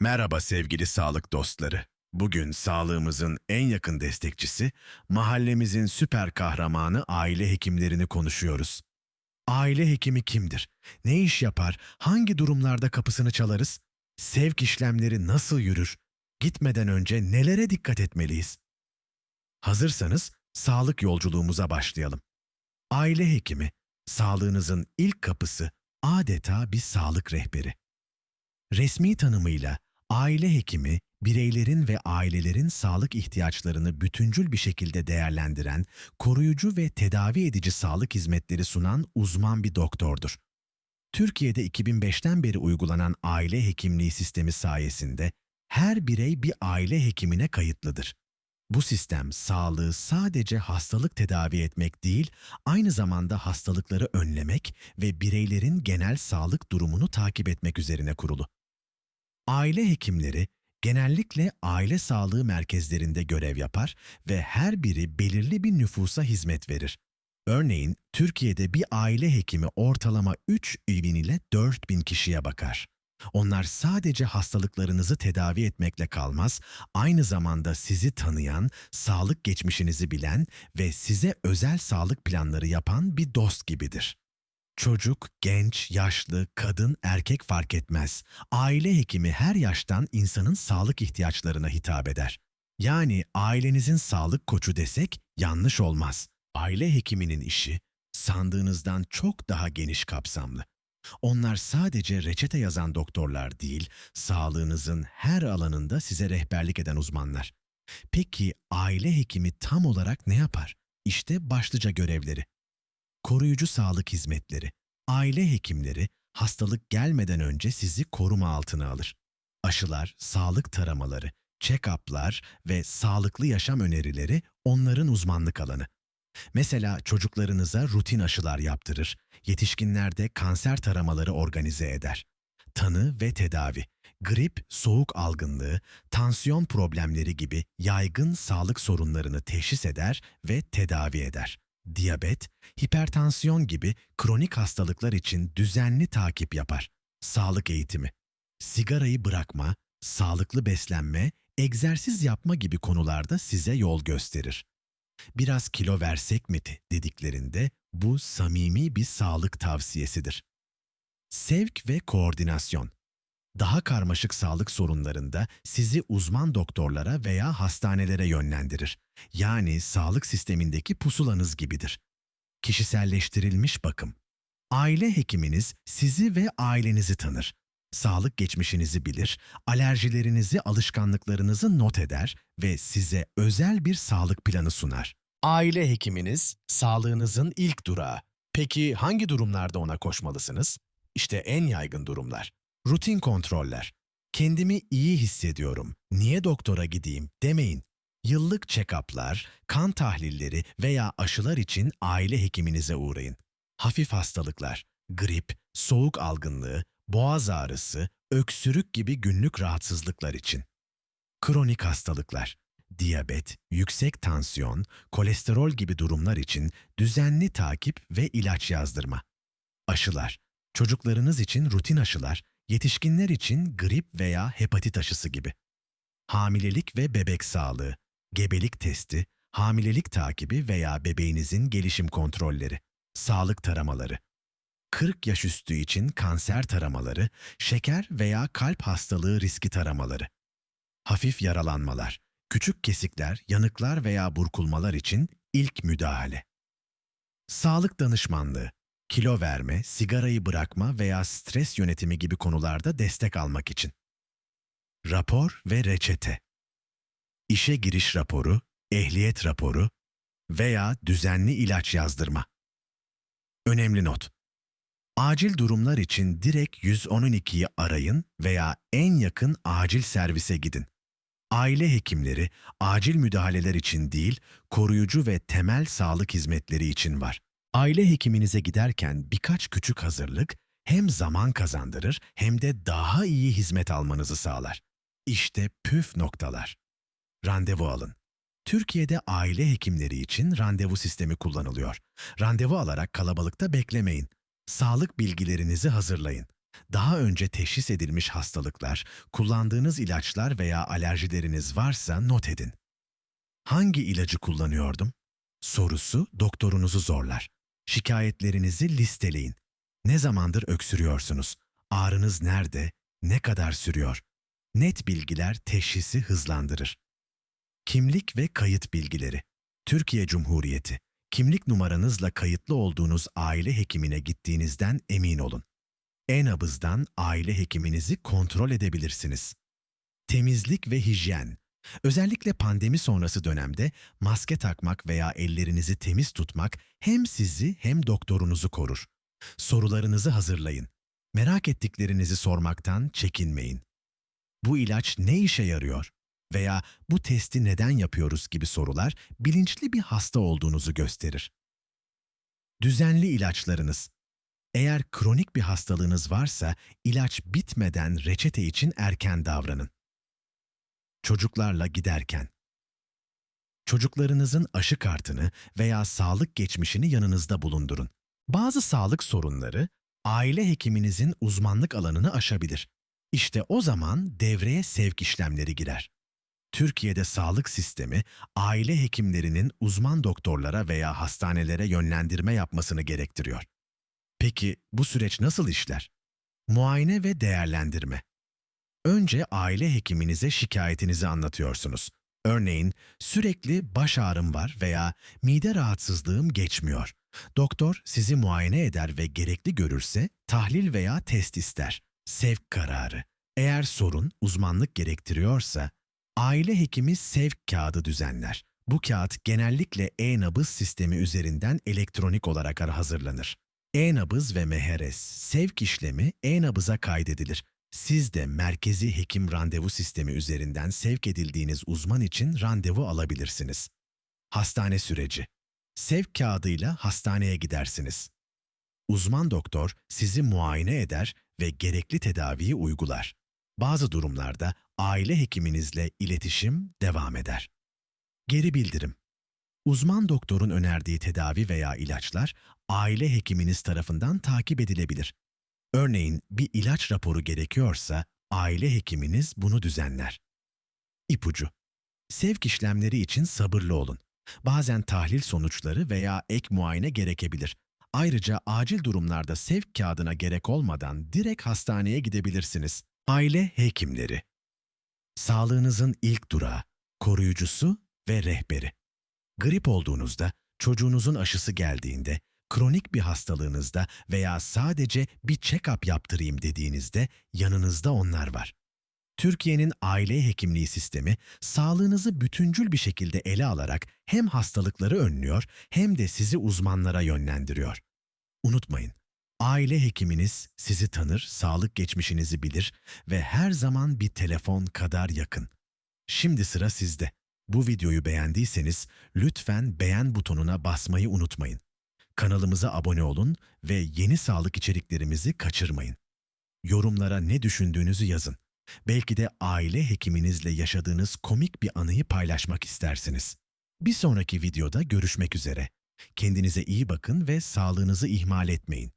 Merhaba sevgili sağlık dostları. Bugün sağlığımızın en yakın destekçisi, mahallemizin süper kahramanı aile hekimlerini konuşuyoruz. Aile hekimi kimdir? Ne iş yapar? Hangi durumlarda kapısını çalarız? Sevk işlemleri nasıl yürür? Gitmeden önce nelere dikkat etmeliyiz? Hazırsanız sağlık yolculuğumuza başlayalım. Aile hekimi, sağlığınızın ilk kapısı adeta bir sağlık rehberi. Resmi tanımıyla aile hekimi, bireylerin ve ailelerin sağlık ihtiyaçlarını bütüncül bir şekilde değerlendiren, koruyucu ve tedavi edici sağlık hizmetleri sunan uzman bir doktordur. Türkiye'de 2005'ten beri uygulanan aile hekimliği sistemi sayesinde her birey bir aile hekimine kayıtlıdır. Bu sistem sağlığı sadece hastalık tedavi etmek değil, aynı zamanda hastalıkları önlemek ve bireylerin genel sağlık durumunu takip etmek üzerine kurulu. Aile hekimleri genellikle aile sağlığı merkezlerinde görev yapar ve her biri belirli bir nüfusa hizmet verir. Örneğin Türkiye'de bir aile hekimi ortalama 3 bin ile 4 bin kişiye bakar. Onlar sadece hastalıklarınızı tedavi etmekle kalmaz, aynı zamanda sizi tanıyan, sağlık geçmişinizi bilen ve size özel sağlık planları yapan bir dost gibidir. Çocuk, genç, yaşlı, kadın, erkek fark etmez. Aile hekimi her yaştan insanın sağlık ihtiyaçlarına hitap eder. Yani ailenizin sağlık koçu desek yanlış olmaz. Aile hekiminin işi sandığınızdan çok daha geniş kapsamlı. Onlar sadece reçete yazan doktorlar değil, sağlığınızın her alanında size rehberlik eden uzmanlar. Peki aile hekimi tam olarak ne yapar? İşte başlıca görevleri koruyucu sağlık hizmetleri, aile hekimleri hastalık gelmeden önce sizi koruma altına alır. Aşılar, sağlık taramaları, check-up'lar ve sağlıklı yaşam önerileri onların uzmanlık alanı. Mesela çocuklarınıza rutin aşılar yaptırır, yetişkinlerde kanser taramaları organize eder. Tanı ve tedavi, grip, soğuk algınlığı, tansiyon problemleri gibi yaygın sağlık sorunlarını teşhis eder ve tedavi eder diyabet, hipertansiyon gibi kronik hastalıklar için düzenli takip yapar. Sağlık eğitimi, sigarayı bırakma, sağlıklı beslenme, egzersiz yapma gibi konularda size yol gösterir. Biraz kilo versek mi dediklerinde bu samimi bir sağlık tavsiyesidir. Sevk ve koordinasyon daha karmaşık sağlık sorunlarında sizi uzman doktorlara veya hastanelere yönlendirir. Yani sağlık sistemindeki pusulanız gibidir. Kişiselleştirilmiş bakım. Aile hekiminiz sizi ve ailenizi tanır. Sağlık geçmişinizi bilir, alerjilerinizi, alışkanlıklarınızı not eder ve size özel bir sağlık planı sunar. Aile hekiminiz sağlığınızın ilk durağı. Peki hangi durumlarda ona koşmalısınız? İşte en yaygın durumlar. Rutin kontroller. Kendimi iyi hissediyorum. Niye doktora gideyim demeyin. Yıllık check-up'lar, kan tahlilleri veya aşılar için aile hekiminize uğrayın. Hafif hastalıklar, grip, soğuk algınlığı, boğaz ağrısı, öksürük gibi günlük rahatsızlıklar için. Kronik hastalıklar, diyabet, yüksek tansiyon, kolesterol gibi durumlar için düzenli takip ve ilaç yazdırma. Aşılar, çocuklarınız için rutin aşılar, yetişkinler için grip veya hepatit aşısı gibi. Hamilelik ve bebek sağlığı, gebelik testi, hamilelik takibi veya bebeğinizin gelişim kontrolleri, sağlık taramaları. 40 yaş üstü için kanser taramaları, şeker veya kalp hastalığı riski taramaları. Hafif yaralanmalar, küçük kesikler, yanıklar veya burkulmalar için ilk müdahale. Sağlık danışmanlığı, kilo verme, sigarayı bırakma veya stres yönetimi gibi konularda destek almak için. Rapor ve reçete. İşe giriş raporu, ehliyet raporu veya düzenli ilaç yazdırma. Önemli not. Acil durumlar için direkt 112'yi arayın veya en yakın acil servise gidin. Aile hekimleri acil müdahaleler için değil, koruyucu ve temel sağlık hizmetleri için var. Aile hekiminize giderken birkaç küçük hazırlık hem zaman kazandırır hem de daha iyi hizmet almanızı sağlar. İşte püf noktalar. Randevu alın. Türkiye'de aile hekimleri için randevu sistemi kullanılıyor. Randevu alarak kalabalıkta beklemeyin. Sağlık bilgilerinizi hazırlayın. Daha önce teşhis edilmiş hastalıklar, kullandığınız ilaçlar veya alerjileriniz varsa not edin. Hangi ilacı kullanıyordum? Sorusu doktorunuzu zorlar. Şikayetlerinizi listeleyin. Ne zamandır öksürüyorsunuz? Ağrınız nerede? Ne kadar sürüyor? Net bilgiler teşhisi hızlandırır. Kimlik ve kayıt bilgileri. Türkiye Cumhuriyeti. Kimlik numaranızla kayıtlı olduğunuz aile hekimine gittiğinizden emin olun. E-nabızdan aile hekiminizi kontrol edebilirsiniz. Temizlik ve hijyen. Özellikle pandemi sonrası dönemde maske takmak veya ellerinizi temiz tutmak hem sizi hem doktorunuzu korur. Sorularınızı hazırlayın. Merak ettiklerinizi sormaktan çekinmeyin. Bu ilaç ne işe yarıyor? Veya bu testi neden yapıyoruz gibi sorular bilinçli bir hasta olduğunuzu gösterir. Düzenli ilaçlarınız. Eğer kronik bir hastalığınız varsa ilaç bitmeden reçete için erken davranın. Çocuklarla giderken. Çocuklarınızın aşı kartını veya sağlık geçmişini yanınızda bulundurun. Bazı sağlık sorunları aile hekiminizin uzmanlık alanını aşabilir. İşte o zaman devreye sevk işlemleri girer. Türkiye'de sağlık sistemi aile hekimlerinin uzman doktorlara veya hastanelere yönlendirme yapmasını gerektiriyor. Peki bu süreç nasıl işler? Muayene ve değerlendirme. Önce aile hekiminize şikayetinizi anlatıyorsunuz. Örneğin sürekli baş ağrım var veya mide rahatsızlığım geçmiyor. Doktor sizi muayene eder ve gerekli görürse tahlil veya test ister. Sevk kararı. Eğer sorun uzmanlık gerektiriyorsa aile hekimi sevk kağıdı düzenler. Bu kağıt genellikle e-nabız sistemi üzerinden elektronik olarak hazırlanır. E-nabız ve meheres sevk işlemi e-nabıza kaydedilir. Siz de merkezi hekim randevu sistemi üzerinden sevk edildiğiniz uzman için randevu alabilirsiniz. Hastane süreci. Sevk kağıdıyla hastaneye gidersiniz. Uzman doktor sizi muayene eder ve gerekli tedaviyi uygular. Bazı durumlarda aile hekiminizle iletişim devam eder. Geri bildirim. Uzman doktorun önerdiği tedavi veya ilaçlar aile hekiminiz tarafından takip edilebilir. Örneğin bir ilaç raporu gerekiyorsa aile hekiminiz bunu düzenler. İpucu. Sevk işlemleri için sabırlı olun. Bazen tahlil sonuçları veya ek muayene gerekebilir. Ayrıca acil durumlarda sevk kağıdına gerek olmadan direkt hastaneye gidebilirsiniz. Aile hekimleri. Sağlığınızın ilk durağı, koruyucusu ve rehberi. Grip olduğunuzda, çocuğunuzun aşısı geldiğinde, kronik bir hastalığınızda veya sadece bir check-up yaptırayım dediğinizde yanınızda onlar var. Türkiye'nin aile hekimliği sistemi sağlığınızı bütüncül bir şekilde ele alarak hem hastalıkları önlüyor hem de sizi uzmanlara yönlendiriyor. Unutmayın, aile hekiminiz sizi tanır, sağlık geçmişinizi bilir ve her zaman bir telefon kadar yakın. Şimdi sıra sizde. Bu videoyu beğendiyseniz lütfen beğen butonuna basmayı unutmayın. Kanalımıza abone olun ve yeni sağlık içeriklerimizi kaçırmayın. Yorumlara ne düşündüğünüzü yazın. Belki de aile hekiminizle yaşadığınız komik bir anıyı paylaşmak istersiniz. Bir sonraki videoda görüşmek üzere. Kendinize iyi bakın ve sağlığınızı ihmal etmeyin.